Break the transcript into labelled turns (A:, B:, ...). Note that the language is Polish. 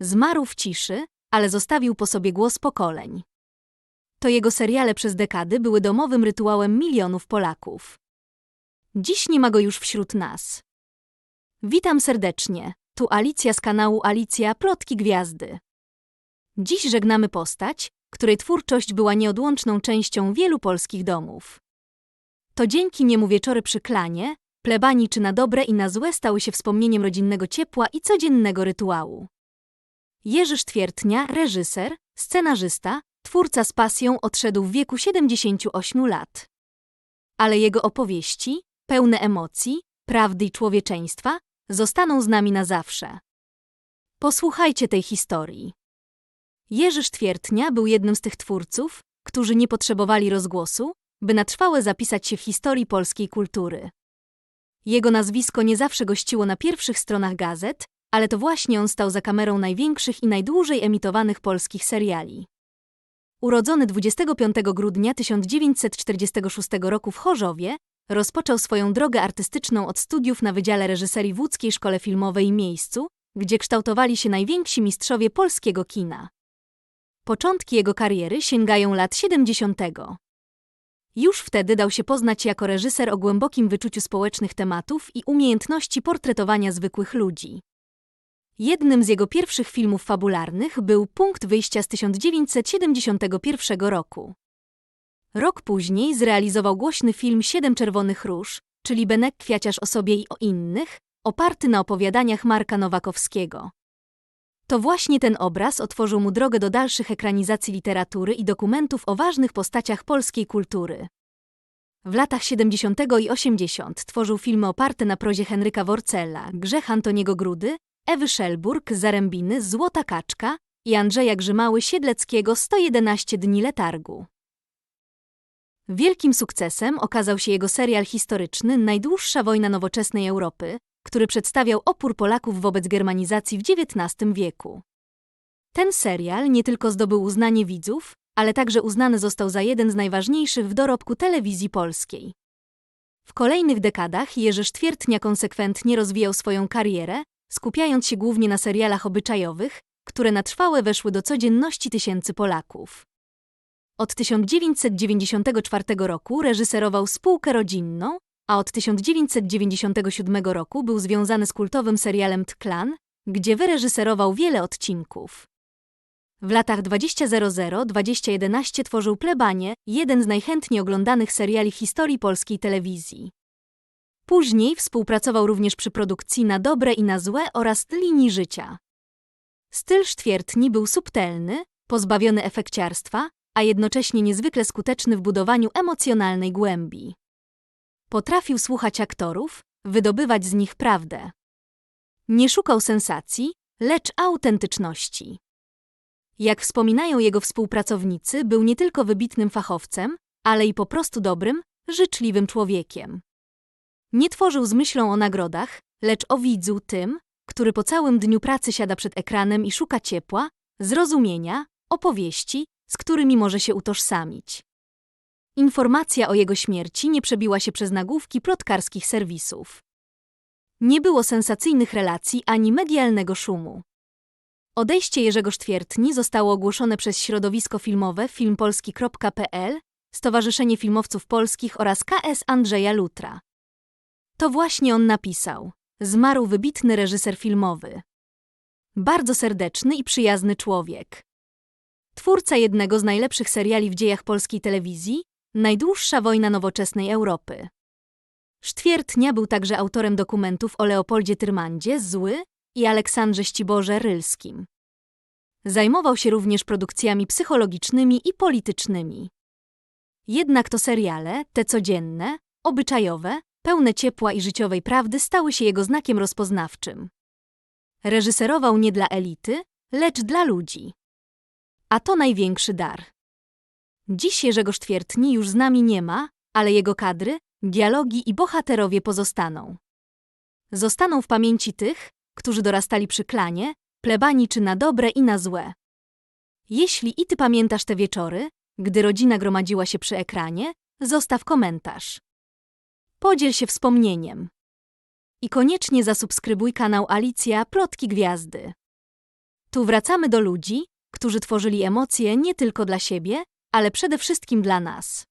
A: Zmarł w ciszy, ale zostawił po sobie głos pokoleń. To jego seriale przez dekady były domowym rytuałem milionów Polaków. Dziś nie ma go już wśród nas. Witam serdecznie, tu Alicja z kanału Alicja Plotki Gwiazdy. Dziś żegnamy postać, której twórczość była nieodłączną częścią wielu polskich domów. To dzięki niemu wieczory przy klanie, plebanii czy na dobre i na złe stały się wspomnieniem rodzinnego ciepła i codziennego rytuału. Jerzy Sztwiertnia, reżyser, scenarzysta, twórca z pasją odszedł w wieku 78 lat. Ale jego opowieści, pełne emocji, prawdy i człowieczeństwa, zostaną z nami na zawsze. Posłuchajcie tej historii. Jerzy Sztwiertnia był jednym z tych twórców, którzy nie potrzebowali rozgłosu, by na trwałe zapisać się w historii polskiej kultury. Jego nazwisko nie zawsze gościło na pierwszych stronach gazet, ale to właśnie on stał za kamerą największych i najdłużej emitowanych polskich seriali. Urodzony 25 grudnia 1946 roku w Chorzowie, rozpoczął swoją drogę artystyczną od studiów na Wydziale Reżyserii w Łódzkiej Szkole Filmowej Miejscu, gdzie kształtowali się najwięksi mistrzowie polskiego kina. Początki jego kariery sięgają lat 70. Już wtedy dał się poznać jako reżyser o głębokim wyczuciu społecznych tematów i umiejętności portretowania zwykłych ludzi. Jednym z jego pierwszych filmów fabularnych był Punkt wyjścia z 1971 roku. Rok później zrealizował głośny film Siedem Czerwonych Róż, czyli Benek Kwiaciarz o sobie i o innych, oparty na opowiadaniach Marka Nowakowskiego. To właśnie ten obraz otworzył mu drogę do dalszych ekranizacji literatury i dokumentów o ważnych postaciach polskiej kultury. W latach 70. i 80. tworzył filmy oparte na prozie Henryka Worcella, Grzech Antoniego Grudy, Ewy Szelburg, Zarębiny, Złota Kaczka i Andrzeja Grzymały Siedleckiego 111 dni letargu. Wielkim sukcesem okazał się jego serial historyczny Najdłuższa wojna nowoczesnej Europy, który przedstawiał opór Polaków wobec germanizacji w XIX wieku. Ten serial nie tylko zdobył uznanie widzów, ale także uznany został za jeden z najważniejszych w dorobku telewizji polskiej. W kolejnych dekadach Jerzy Sztwiertnia konsekwentnie rozwijał swoją karierę, skupiając się głównie na serialach obyczajowych, które na trwałe weszły do codzienności tysięcy Polaków. Od 1994 roku reżyserował Spółkę Rodzinną, a od 1997 roku był związany z kultowym serialem Tklan, gdzie wyreżyserował wiele odcinków. W latach 2000-2011 tworzył Plebanie, jeden z najchętniej oglądanych seriali historii polskiej telewizji. Później współpracował również przy produkcji Na dobre i na złe oraz Linii życia. Styl Sztwiertni był subtelny, pozbawiony efekciarstwa, a jednocześnie niezwykle skuteczny w budowaniu emocjonalnej głębi. Potrafił słuchać aktorów, wydobywać z nich prawdę. Nie szukał sensacji, lecz autentyczności. Jak wspominają jego współpracownicy, był nie tylko wybitnym fachowcem, ale i po prostu dobrym, życzliwym człowiekiem. Nie tworzył z myślą o nagrodach, lecz o widzu tym, który po całym dniu pracy siada przed ekranem i szuka ciepła, zrozumienia, opowieści, z którymi może się utożsamić. Informacja o jego śmierci nie przebiła się przez nagłówki plotkarskich serwisów. Nie było sensacyjnych relacji ani medialnego szumu. Odejście Jerzego Sztwiertni zostało ogłoszone przez środowisko filmowe filmpolski.pl, Stowarzyszenie Filmowców Polskich oraz KS Andrzeja Lutra. To właśnie on napisał. Zmarł wybitny reżyser filmowy. Bardzo serdeczny i przyjazny człowiek. Twórca jednego z najlepszych seriali w dziejach polskiej telewizji, Najdłuższa wojna nowoczesnej Europy. Sztwiertnia był także autorem dokumentów o Leopoldzie Tyrmandzie, Zły i Aleksandrze Ściborze Rylskim. Zajmował się również produkcjami psychologicznymi i politycznymi. Jednak to seriale, te codzienne, obyczajowe, pełne ciepła i życiowej prawdy stały się jego znakiem rozpoznawczym. Reżyserował nie dla elity, lecz dla ludzi. A to największy dar. Dziś Jerzego Sztwiertni już z nami nie ma, ale jego kadry, dialogi i bohaterowie pozostaną. Zostaną w pamięci tych, którzy dorastali przy klanie, plebanii czy na dobre i na złe. Jeśli i ty pamiętasz te wieczory, gdy rodzina gromadziła się przy ekranie, zostaw komentarz. Podziel się wspomnieniem. I koniecznie zasubskrybuj kanał Alicja Plotki Gwiazdy. Tu wracamy do ludzi, którzy tworzyli emocje nie tylko dla siebie, ale przede wszystkim dla nas.